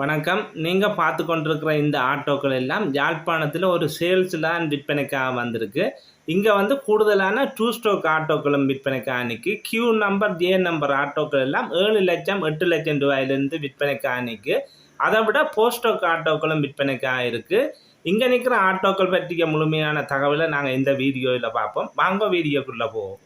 வணக்கம். நீங்கள் பார்த்து கொண்டிருக்கிற இந்த ஆட்டோக்கள் எல்லாம் யாழ்ப்பாணத்தில் ஒரு சேல்ஸில் விற்பனைக்காக வந்திருக்கு. இங்கே வந்து கூடுதலான டூ ஸ்டோக் ஆட்டோக்களும் விற்பனைக்காக நிற்கி கியூ நம்பர் ஜே நம்பர் ஆட்டோக்கள் எல்லாம் ஏழு லட்சம் எட்டு லட்சம் ரூபாயிலிருந்து விற்பனைக்காக நிற்கு அதை விட போஸ்டோக் ஆட்டோக்களும் விற்பனைக்காக இருக்குது இங்கே நிற்கிற ஆட்டோக்கள் பற்றிய முழுமையான தகவலை நாங்கள் இந்த வீடியோவில் பார்ப்போம். வாங்க வீடியோக்குள்ளே போவோம்.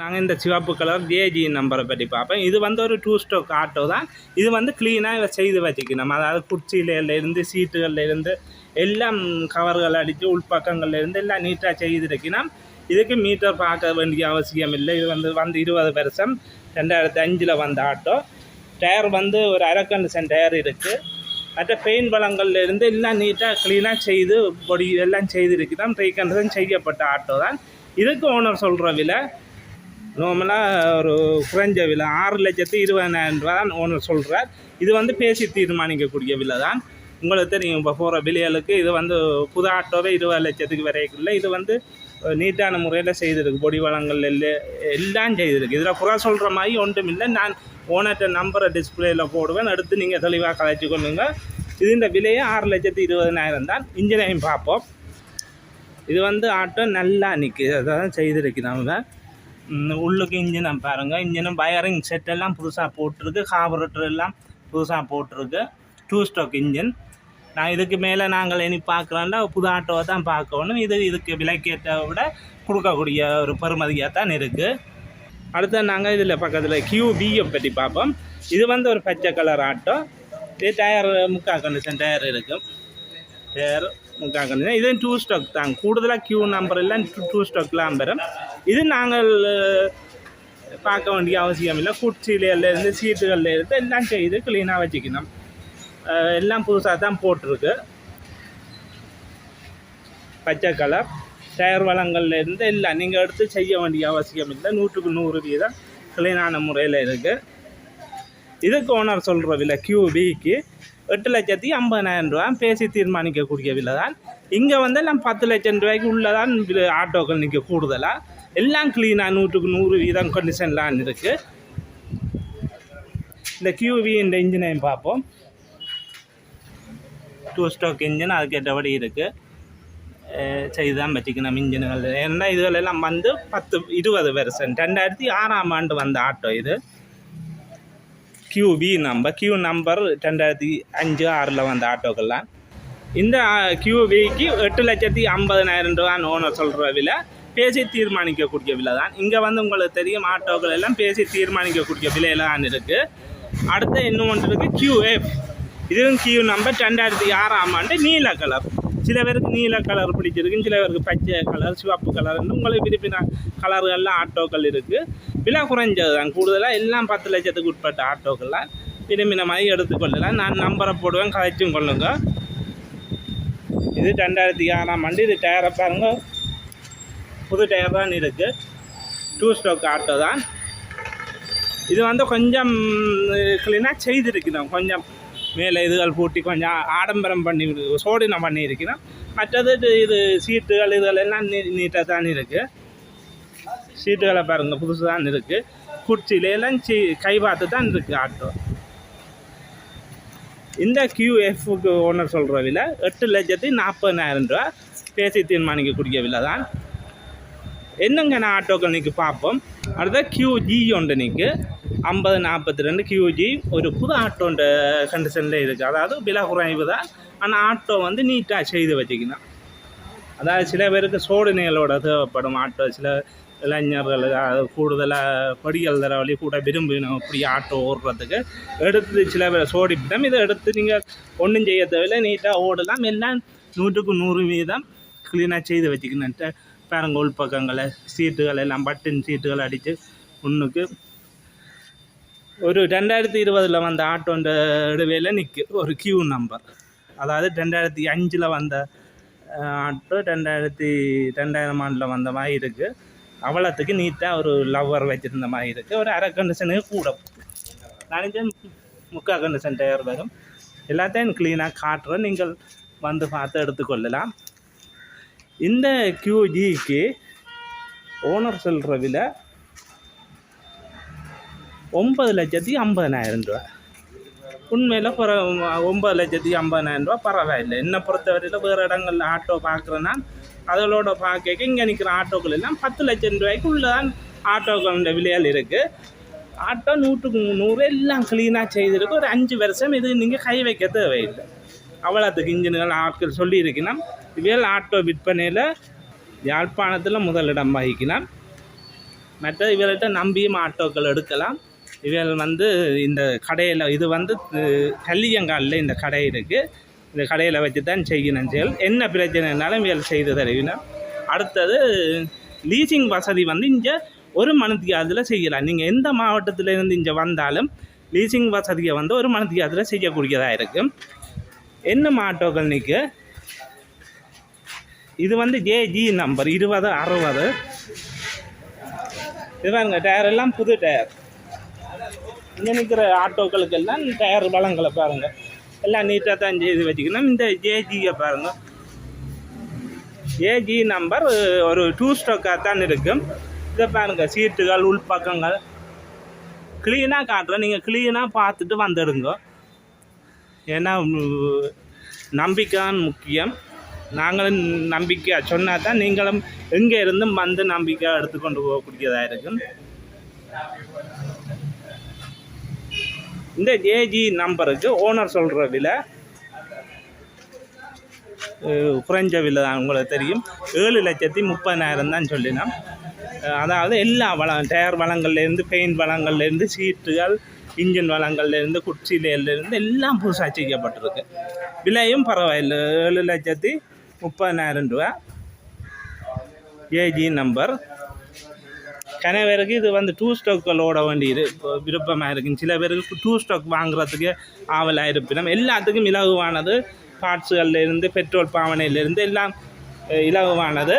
நாங்கள் இந்த சிவப்பு கலர் ஜேஜி நம்பரை பற்றி பார்ப்போம். இது வந்து ஒரு டூ ஸ்டோக் ஆட்டோ தான். இது வந்து க்ளீனாக இதை செய்து வச்சுக்கணும். அதாவது குர்ச்சியில சீட்டுகள்லேருந்து எல்லாம் கவர்கள் அடித்து உள்பக்கங்கள்லேருந்து எல்லாம் நீட்டாக செய்திருக்கணும். இதுக்கு மீட்டர் பார்க்க வேண்டிய அவசியம் இல்லை. இது வந்து வந்து இருபது வருஷம். ரெண்டாயிரத்தி அஞ்சில் வந்த ஆட்டோ டயர் வந்து ஒரு அரை கண்டிஷன் டயர் இருக்குது மற்ற பெயின் பழங்கள்லேருந்து எல்லாம் நீட்டாக க்ளீனாக செய்து பொடி எல்லாம் செய்திருக்கிறோம் ரீகண்டிஷன் செய்யப்பட்ட ஆட்டோ தான். இதுக்கு ஓனர் சொல்கிற விலை நார்மலாக ஒரு குறைஞ்ச விலை ஆறு லட்சத்து இருபதாயிரம் ரூபா தான் ஒன்று சொல்கிறார் இது வந்து பேசி தீர்மானிக்கக்கூடிய விலை தான் உங்களுக்கு தெரியும் இப்போ போகிற விலைகளுக்கு இது வந்து புது ஆட்டோவே இருபது லட்சத்துக்கு வரைக்குள்ள இது வந்து நீட்டான முறையில் செய்திருக்கு. பொடி வளங்கள் எல்லாம் எல்லாம் செய்திருக்கு. இதில் குறை சொல்கிற மாதிரி ஒன்றும் இல்லை. நான் ஓனர்கிட்ட நம்பரை டிஸ்பிளேயில் போடுவேன். எடுத்து நீங்கள் தெளிவாக கலைச்சி கொள்ளுங்க. இதுன்ற விலையே ஆறு லட்சத்து இருபதனாயிரம் தான். இன்ஜினியரிங் பார்ப்போம். இது வந்து ஆட்டோ நல்லா நிற்குது அதான் செய்திருக்கிறாங்க. ம், உள்ளுக்கு இன்ஜினை பாருங்கள் இன்ஜினும் வயரிங் செட் எல்லாம் புதுசாக போட்டிருக்கு. கார்பரேட்டர் எல்லாம் புதுசாக போட்டிருக்கு. டூ ஸ்டாக் இன்ஜின் நான் இதுக்கு மேலே நாங்கள் இனி பார்க்குறோன்னா புது ஆட்டோவை தான் பார்க்கணும். இது இதுக்கு விலைக்கேற்ற விட கொடுக்கக்கூடிய ஒரு பெருமதியாக தான் இருக்குது அடுத்து நாங்கள் இதில் பக்கத்தில் கியூபியை பற்றி பார்ப்போம். இது வந்து ஒரு பச்சை கலர் ஆட்டோ இது டயர் முக்கால் கண்டிஷன் டயர் இருக்கும் டயர் முக்கால் இது டூ ஸ்டாக் தான். கூடுதலாக கியூ நம்பர் இல்லை டூ டூ ஸ்டாக்லாம் வரும் இது நாங்கள் பார்க்க வேண்டிய அவசியம் இல்லை. குச்சியில சீட்டுகள்லேருந்து எல்லாம் செய்து க்ளீனாக வச்சுக்கணும். எல்லாம் புதுசாக தான் போட்டிருக்கு. பச்சை கலர் டயர் வளங்கள்லேருந்து எல்லாம் நீங்கள் எடுத்து செய்ய வேண்டிய அவசியம் இல்லை. நூற்றுக்கு நூறு வீதம் க்ளீனான முறையில் இருக்குது இதுக்கு ஓனர் சொல்கிற விலை கியூபிக்கு எட்டு லட்சத்தி ஐம்பதாயிரம் ரூபா பேசி தீர்மானிக்கக்கூடிய விலை தான் இங்கே வந்து எல்லாம் பத்து லட்சம் ரூபாய்க்கு உள்ளதான் தான் ஆட்டோக்கள் நிற்க கூடுதலாக எல்லாம் க்ளீனாக நூற்றுக்கு நூறு வீதம் கண்டிஷன்லாம் இருக்குது இந்த கியூவி இந்த இன்ஜினையும் பார்ப்போம். டூ ஸ்டோக் இன்ஜின் அதுக்கேற்றபடி இருக்குது செய்துதான் வச்சுக்கணும் இன்ஜின்கள். ஏன்னா இதுகளெல்லாம் வந்து பத்து இருபது வருஷம். ரெண்டாயிரத்தி ஆறாம் ஆண்டு வந்த ஆட்டோ இது. கியூபி நம்பர் கியூ நம்பர் ரெண்டாயிரத்தி அஞ்சு ஆறில் வந்த ஆட்டோக்கெல்லாம் இந்த கியூபிக்கு எட்டு லட்சத்தி ஐம்பதனாயிரம் ரூபா ஓனர் சொல்கிற விலை பேசி தீர்மானிக்கக்கூடிய விலை தான் இங்கே வந்து உங்களுக்கு தெரியும் ஆட்டோக்கள் எல்லாம் பேசி தீர்மானிக்கக்கூடிய விலையில தான் இருக்குது அடுத்து இன்னும் ஒன்று இருக்குது கியூஎஃப் இதுவும் கியூ நம்பர் ரெண்டாயிரத்தி ஆறாம் ஆண்டு நீல கலர் சில பேருக்கு நீல கலர் பிடிச்சிருக்கு சில பேருக்கு பச்சை கலர் சிவப்பு கலர் உங்களுக்கு விரும்பின கலர்கள்லாம் ஆட்டோக்கள் இருக்குது விலை குறைஞ்சது தான் கூடுதலாக எல்லாம் பத்து லட்சத்துக்கு உட்பட்ட ஆட்டோக்கெல்லாம் விரும்பினமாக எடுத்துக்கொள்ளலாம் நான் நம்பரை போடுவேன் கதைச்சும் கொள்ளுங்க. இது ரெண்டாயிரத்தி ஆறாம் ஆண்டு இது டயரை பாருங்க. புது டயர் தான் இருக்குது டூ ஸ்டோக் ஆட்டோ தான். இது வந்து கொஞ்சம் க்ளீனாக செய்திருக்கிறோம். கொஞ்சம் மேலே இதுகள் பூட்டி கொஞ்சம் ஆடம்பரம் பண்ணி சோடினம் பண்ணியிருக்கிறோம். மற்றது இது இது சீட்டுகள் இதுகள் எல்லாம் நீ நீட்டாக தான் இருக்குது சீட்டுகளை பாருங்கள் புதுசு தான் இருக்குது குர்ச்சியில எல்லாம் சி கை பார்த்து தான் இருக்குது ஆட்டோ இந்த கியூஎஃப்க்கு ஓனர் சொல்கிற விலை எட்டு லட்சத்தி நாற்பதாயிரம் ரூபா. பேசி தீர்மானிக்கக்கூடிய விலை தான் என்னங்க நான் ஆட்டோக்கள் இன்றைக்கி பார்ப்போம். அடுத்த கியூஜி ஒன்று நீக்கு ஐம்பது நாற்பத்தி ரெண்டு கியூஜி ஒரு புது ஆட்டோன்ற கண்டிஷனில் இருக்குது அதாவது விலை குறைவு தான் ஆனால் ஆட்டோ வந்து நீட்டாக செய்து வச்சுக்கணும். அதாவது சில பேருக்கு சோடு சோதனைகளோட தேவைப்படும். ஆட்டோ சில இளைஞர்கள் கூடுதலாக படிகள் தர வழி கூட விரும்பினோம் இப்படி ஆட்டோ ஓடுறதுக்கு எடுத்து சில பேர் சோடிப்பிட்டோம் இதை எடுத்து நீங்கள் ஒன்றும் செய்ய தேவையில்லை. நீட்டாக ஓடலாம். எல்லாம் நூற்றுக்கு நூறு வீதம் க்ளீனாக செய்து வச்சுக்கணுன்ட்டு ட- பாருங்க உள் பக்கங்களை சீட்டுகள் எல்லாம் பட்டன் சீட்டுகள் அடித்து ஒன்றுக்கு ஒரு ரெண்டாயிரத்தி இருபதில் வந்த ஆட்டோன்ற இடவையில் நிற்கு ஒரு கியூ நம்பர் அதாவது ரெண்டாயிரத்தி அஞ்சில் வந்த ஆட்டோ ரெண்டாயிரத்தி ரெண்டாயிரம் ஆண்டில் வந்த மாதிரி இருக்குது அவ்வளோத்துக்கு நீட்டாக ஒரு லவ்வர் வச்சுருந்த மாதிரி இருக்குது ஒரு அரை கண்டிஷனுக்கு கூட நினைச்ச முக்கால் கண்டிஷன் டயர் வரும். எல்லாத்தையும் க்ளீனாக காட்டுறேன் நீங்கள் வந்து பார்த்து எடுத்துக்கொள்ளலாம். இந்த கியூஜிக்கு ஓனர் சொல்கிற விலை ஒன்பது லட்சத்தி ஐம்பதனாயிரம் ரூபா உண்மையில் பிற ஒம்பது லட்சத்தி ஐம்பதாயிரம் ரூபா பரவாயில்லை. என்னை பொறுத்தவரையில் வேறு இடங்களில் ஆட்டோ பார்க்குறேன்னா அதோட பார்க்க இங்கே நிற்கிற ஆட்டோக்கள் எல்லாம் பத்து லட்சம் ரூபாய்க்கு உள்ளதான் ஆட்டோக்களோட விலையால் இருக்குது ஆட்டோ நூற்றுக்கு நூறு எல்லாம் க்ளீனாக செய்திருக்கு. ஒரு அஞ்சு வருஷம் இது நீங்கள் கை வைக்க தேவையில்லை. அவ்வளோத்துக்கு இன்ஜின்கள் ஆட்கள் சொல்லியிருக்கணும் இவையில் ஆட்டோ விற்பனையில் யாழ்ப்பாணத்தில் முதலிடம் வகிக்கலாம் மற்ற இவர்கிட்ட நம்பியும் ஆட்டோக்கள் எடுக்கலாம். இவர்கள் வந்து இந்த கடையில் இது வந்து கல்லியங்காலில் இந்த கடை இருக்குது இந்த கடையில் வச்சு தான் செய்யணும் செயல் என்ன பிரச்சனைனாலும் இவர்கள் செய்து தருவினா. அடுத்தது லீசிங் வசதி வந்து இங்கே ஒரு மணித்தியாதில் செய்யலாம். நீங்கள் எந்த மாவட்டத்திலேருந்து இங்கே வந்தாலும் லீசிங் வசதியை வந்து ஒரு மணித்தியாதில் செய்யக்கூடியதாக இருக்கும். என்ன ஆட்டோக்கள் நிற்கு இது வந்து ஜேஜி நம்பர் இருபது அறுபது. இது பாருங்க டயர் எல்லாம் புது டயர். இங்கே நிற்கிற ஆட்டோக்களுக்கெல்லாம் டயர் வளங்களை பாருங்கள் எல்லாம் நீட்டாக தான் செய்து வச்சுக்கணும். இந்த ஜேஜியை பாருங்க. ஏஜி நம்பர் ஒரு டூ ஸ்டோக்காக தான் இருக்கும். இதை பாருங்கள் சீட்டுகள் உள்பக்கங்கள். க்ளீனாக காட்டுறேன் நீங்கள் க்ளீனாக பார்த்துட்டு வந்துடுங்க. ஏன்னா நம்பிக்கைதான் முக்கியம். நாங்களும் நம்பிக்கை சொன்னால் தான் நீங்களும் எங்கே இருந்தும் வந்து நம்பிக்கை எடுத்துக்கொண்டு போகக்கூடியதாக இருக்கும். இந்த ஏஜி நம்பருக்கு ஓனர் சொல்கிற விலை குறைஞ்ச விலை தான் உங்களுக்கு தெரியும். ஏழு லட்சத்தி முப்பதாயிரம் தான் சொல்லினோம். அதாவது எல்லா வளம் டயர் வளங்கள்லேருந்து பெயிண்ட் வளங்கள்லேருந்து சீட்டுகள் இன்ஜின் வளங்கள்லேருந்து குச்சிலேருந்து எல்லாம் புதுசாக செய்யப்பட்டிருக்கு விலையும் பரவாயில்லை. ஏழு லட்சத்தி முப்பதாயிரம் ரூபா ஏஜி நம்பர். கணவருக்கு இது வந்து டூ ஸ்டாக்கள் ஓட வேண்டியது விருப்பமாக இருக்கும் சில பேருக்கு டூ ஸ்டாக் வாங்குறதுக்கு ஆவலாக இருப்பினும். எல்லாத்துக்கும் இலகுவானது. பார்ட்ஸுகள்லேருந்து பெட்ரோல் பாவனையிலேருந்து எல்லாம் இலகுவானது.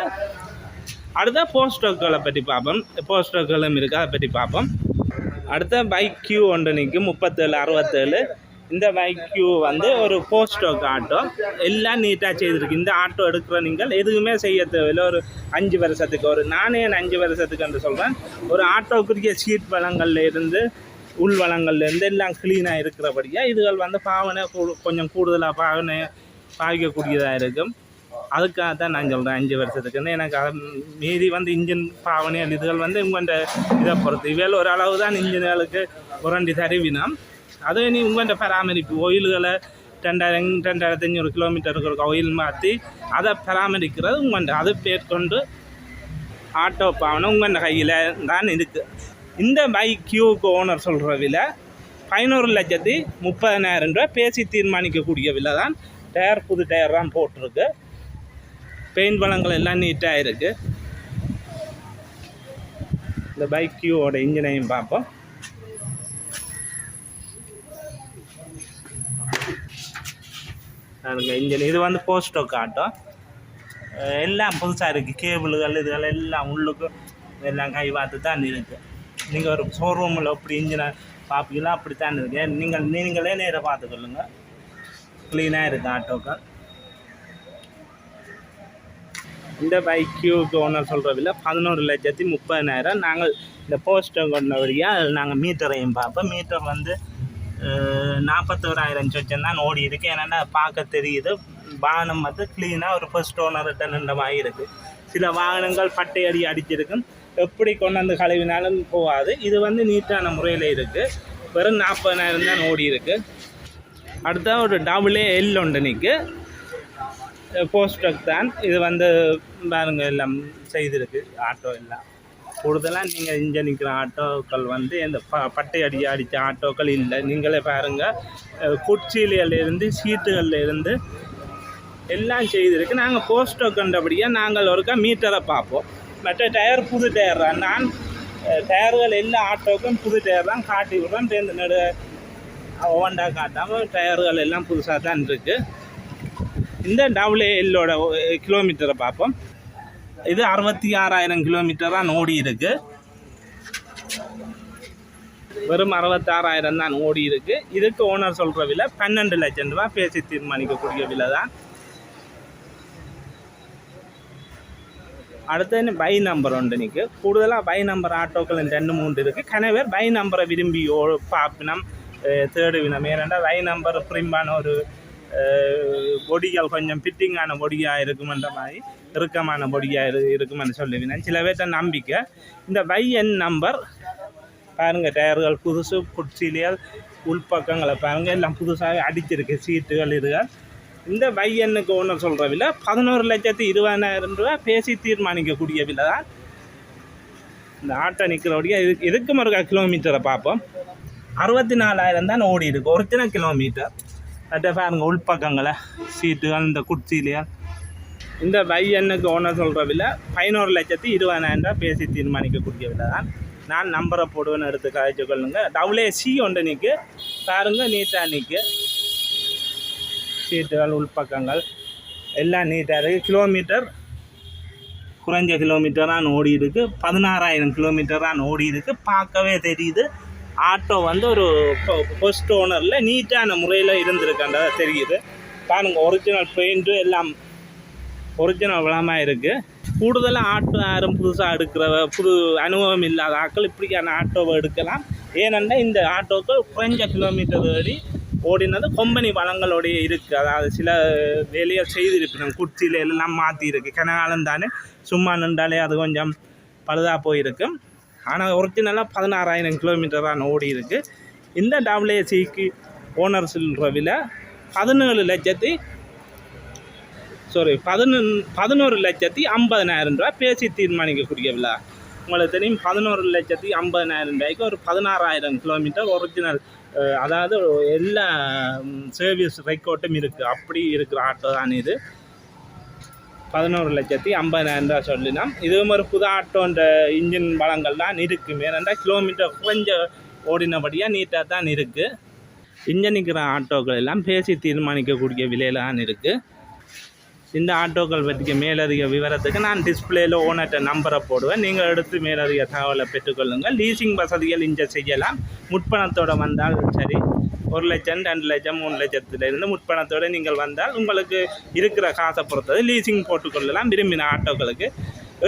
அடுத்த போஸ்டோக்களை பற்றி பார்ப்போம். போஸ்டோக்களும் இருக்குது அதை பற்றி பார்ப்போம். அடுத்த பைக் கியூ ஒன்று நிற்கும். முப்பத்தேழு அறுபத்தேழு. இந்த வைக்யூ வந்து ஒரு போஸ்ட் ஆட்டோ எல்லாம் நீட்டாக செய்திருக்கு. இந்த ஆட்டோ எடுக்கிற நீங்கள் எதுவுமே செய்ய தேவையில்லை. ஒரு அஞ்சு வருஷத்துக்கு ஒரு நானே என் அஞ்சு வருஷத்துக்கு என்று சொல்கிறேன் ஒரு ஆட்டோக்குரிய சீட் வளங்கள்ல இருந்து உள் வளங்கள்லேருந்து எல்லாம் க்ளீனாக இருக்கிறபடியாக இதுகள் வந்து பாவனை கூ- கொஞ்சம் கூடுதலாக பாவனை பாவிக்கக்கூடியதாக இருக்கும். அதுக்காக தான் நான் சொல்கிறேன் அஞ்சு வருஷத்துக்குன்னு எனக்கு மீதி வந்து இன்ஜின் பாவனை இதுகள் வந்து இவங்க இதை பொறுத்து. இவையில் ஒரு அளவு தான் இன்ஜின்களுக்கு உரண்டி தருவினோம். அது நீ உங்கள்கிட்ட பராமரிப்பு ஒயில்களை ரெண்டாயிரம் ரெண்டாயிரத்தி அஞ்சூறு கிலோமீட்டருக்கு ஒரு ஒயில் மாற்றி அதை பராமரிக்கிறது உங்கள்கிட்ட அது பேர்கொண்டு ஆட்டோ பாவனை உங்கள்கிட்ட கையில் தான் இருக்குது இந்த பைக் கியூக்கு ஓனர் சொல்கிற விலை பதினோரு லட்சத்தி முப்பதனாயிரம் ரூபாய் பேசி தீர்மானிக்கக்கூடிய விலை தான் டயர் புது டயர் தான் போட்டிருக்கு பெயிண்ட் வளங்கள் எல்லாம் நீட்டாக இருக்குது இந்த பைக் கியூவோட இன்ஜினையும் பார்ப்போம் இன்ஜின் இது வந்து போஸ்டோக் ஆட்டோ எல்லாம் புதுசாக இருக்குது கேபிள்கள் இதுகள் எல்லாம் உள்ளுக்கு எல்லாம் கை பார்த்து தான் இருக்குது நீங்கள் ஒரு ஷோரூமில் அப்படி இன்ஜினை பார்ப்பீங்களா அப்படி தான் இருக்கு நீங்கள் நீங்களே நேராக பார்த்துக்கொள்ளுங்க க்ளீனாக இருக்குது ஆட்டோக்கள் இந்த பைக்கியூக்கு ஓனர் சொல்கிறதில்ல பதினோரு லட்சத்தி முப்பதினாயிரம் நாங்கள் இந்த போஸ்டர் கொண்ட வழியாக நாங்கள் மீட்டரையும் பார்ப்போம். மீட்டர் வந்து நாற்பத்தோராயிரம் சொச்சம் தான் ஓடி இருக்குது ஏன்னா பார்க்க தெரியுது. வாகனம் வந்து க்ளீனாக ஒரு ஃபர்ஸ்ட் ஓனர்கிட்ட நின்ற மாதிரி இருக்குது சில வாகனங்கள் பட்டை அடி அடிச்சிருக்கும். எப்படி கொண்டு வந்து கழுவினாலும் போகாது. இது வந்து நீட்டான முறையில் இருக்குது வெறும் நாற்பதாயிரம் தான் ஓடி இருக்குது அடுத்த ஒரு டபுளே எல் ஒன்று நிற்கு போஸ்டக் தான். இது வந்து பாருங்கள் எல்லாம் செய்திருக்கு. ஆட்டோ எல்லாம். கூடுதலாக நீங்கள் இங்கே நிற்கிற ஆட்டோக்கள் வந்து இந்த ப பட்டை அடி அடித்த ஆட்டோக்கள் இல்லை. நீங்களே பாருங்கள் குச்சியிலிருந்து சீட்டுகள்லேருந்து எல்லாம் செய்திருக்கு. நாங்கள் போஸ்டோ கண்டபடியாக நாங்கள் ஒருக்கா மீட்டரை பார்ப்போம். மற்ற டயர் புது டயர் தான். நான் டயர்கள் எல்லா ஆட்டோக்கும் புது டயர் தான் காட்டி விடுறோம். தேர்ந்து நடு ஒவ்வொன்றா காட்டாமல் டயர்கள் எல்லாம் புதுசாக தான் இருக்குது இந்த டபுள் எல்லோட கிலோமீட்டரை பார்ப்போம். இது அறுபத்தி ஆறாயிரம் கிலோமீட்டர் தான் ஓடி இருக்கு. வெறும் அறுபத்தாறாயிரம் தான் ஓடி இருக்கு. இதுக்கு ஓனர் சொல்கிற விலை பன்னெண்டு லட்சம் ரூபாய் பேசி தீர்மானிக்கக்கூடிய விலை தான் அடுத்து பை நம்பர் உண்டு நிற்கு கூடுதலாக பை நம்பர் ஆட்டோக்கள் ரெண்டு மூன்று இருக்குது கனவேர் பை நம்பரை விரும்பி ஓ பார்ப்பினம் அஹ், தேடுவினம். ஏனென்றால் பை நம்பர் பிரிம்பான ஒரு பொடிகள் கொஞ்சம் ஃபிட்டிங்கான பொடியாக இருக்குமென்ற மாதிரி இறுக்கமான பொடியாக இரு இருக்குமென்னு சொல்லுவேன் சில பேர்த்த நம்பிக்கை. இந்த வை நம்பர் பாருங்கள் டயர்கள் புதுசு குட்சிலியல் உள்பக்கங்களை பாருங்கள் எல்லாம் புதுசாக அடிச்சிருக்கு சீட்டுகள் இதுகள். இந்த வை எண்ணுக்கு ஒன்று சொல்கிற விலை பதினோரு லட்சத்தி இருபதாயிரம் ரூபா பேசி தீர்மானிக்கக்கூடிய விலை தான். இந்த ஆட்டோ நிற்கிறோடைய இதுக்கு இதுக்கு மறுக்கா கிலோமீட்டரை பார்ப்போம். அறுபத்தி நாலாயிரம் தான் ஓடி இருக்கு ஒரிஜினல் கிலோமீட்டர் அட்ட பாருங்க உள்பக்கங்களை சீட்டுகள் இந்த குட்சிலியல் இந்த பையனுக்கு ஓனர் சொல்கிற விலை பதினோரு லட்சத்தி இருபதாயிரம் ரூபா பேசி தீர்மானிக்கக்கூடிய விலை தான் நான் நம்பரை போடுவேன்னு எடுத்து கழிச்சு கொள்ளுங்க டபுள் சி ஒன்று நிற்கு பாருங்க நீட்டாக நிற்கு சீட்டுகள் உள்பக்கங்கள் எல்லாம் நீட்டாக இருக்குது கிலோமீட்டர் குறைஞ்ச கிலோமீட்டர் தான் ஓடி இருக்குது பதினாறாயிரம் கிலோமீட்டர் தான் ஓடி இருக்குது பார்க்கவே தெரியுது ஆட்டோ வந்து ஒரு ஃபர்ஸ்ட் ஓனரில் நீட்டான முறையில் இருந்திருக்காண்டதா தெரியுது. பாருங்கள் ஒரிஜினல் பெயிண்ட்டு எல்லாம் ஒரிஜினல் வளமாக இருக்குது கூடுதலாக ஆட்டோ யாரும் புதுசாக எடுக்கிறவ புது அனுபவம் இல்லாத ஆட்கள் இப்படியான ஆட்டோவை எடுக்கலாம். ஏனென்றால் இந்த ஆட்டோக்கள் குறைஞ்ச கிலோமீட்டர் வழி ஓடினது கொம்பனி வளங்களோடைய இருக்குது அதாவது சில வேலையை செய்திருப்பினோம் குச்சியில் எல்லாம் மாற்றி இருக்குது கனகாலம் தானே சும்மா நின்றாலே அது கொஞ்சம் பழுதாக போயிருக்கு. ஆனால் ஒரிஜினலாக பதினாறாயிரம் கிலோமீட்டர் தான் ஓடி இருக்குது இந்த டபிள்யூசிக்கு ஓனர் சொல்கிற விலை பதினேழு லட்சத்தி சாரி பதினொன் பதினோரு லட்சத்தி ஐம்பதனாயிரம் ரூபா பேசி தீர்மானிக்கக்கூடிய விழா உங்களுக்கு தெரியும் பதினோரு லட்சத்தி ஐம்பதனாயிரம் ரூபாய்க்கு ஒரு பதினாறாயிரம் கிலோமீட்டர் ஒரிஜினல் அதாவது எல்லா சர்வீஸ் ரெக்கார்டும் இருக்குது அப்படி இருக்கிற ஆட்டோ தான் இது. பதினோரு லட்சத்தி ஐம்பதாயிரம் ரூபா சொல்லினோம் இதுவும் ஒரு புது ஆட்டோன்ற இன்ஜின் வளங்கள்லாம் இருக்குது ஏனென்றால் கிலோமீட்டர் கொஞ்சம் ஓடினபடியாக நீட்டாக தான் இருக்குது இன்ஜின் நிற்கிற ஆட்டோக்கள் எல்லாம் பேசி தீர்மானிக்கக்கூடிய விலையில தான் இருக்குது இந்த ஆட்டோக்கள் பற்றிய மேலதிக விவரத்துக்கு நான் டிஸ்பிளேயில் ஓனர்கிட்ட நம்பரை போடுவேன். நீங்கள் எடுத்து மேலதிக தகவலை பெற்றுக்கொள்ளுங்கள். லீசிங் வசதிகள் இங்கே செய்யலாம். முற்பணத்தோடு வந்தால் சரி. ஒரு லட்சம் ரெண்டு லட்சம் மூணு லட்சத்துலேருந்து முற்பணத்தோடு நீங்கள் வந்தால் உங்களுக்கு இருக்கிற காசை பொறுத்தது லீசிங் போட்டுக்கொள்ளலாம். விரும்பின ஆட்டோக்களுக்கு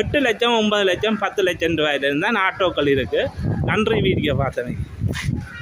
எட்டு லட்சம் ஒன்பது லட்சம் பத்து லட்சம் ரூபாயிலிருந்து தான் ஆட்டோக்கள் இருக்குது நன்றி வீடியோ பார்த்தவங்க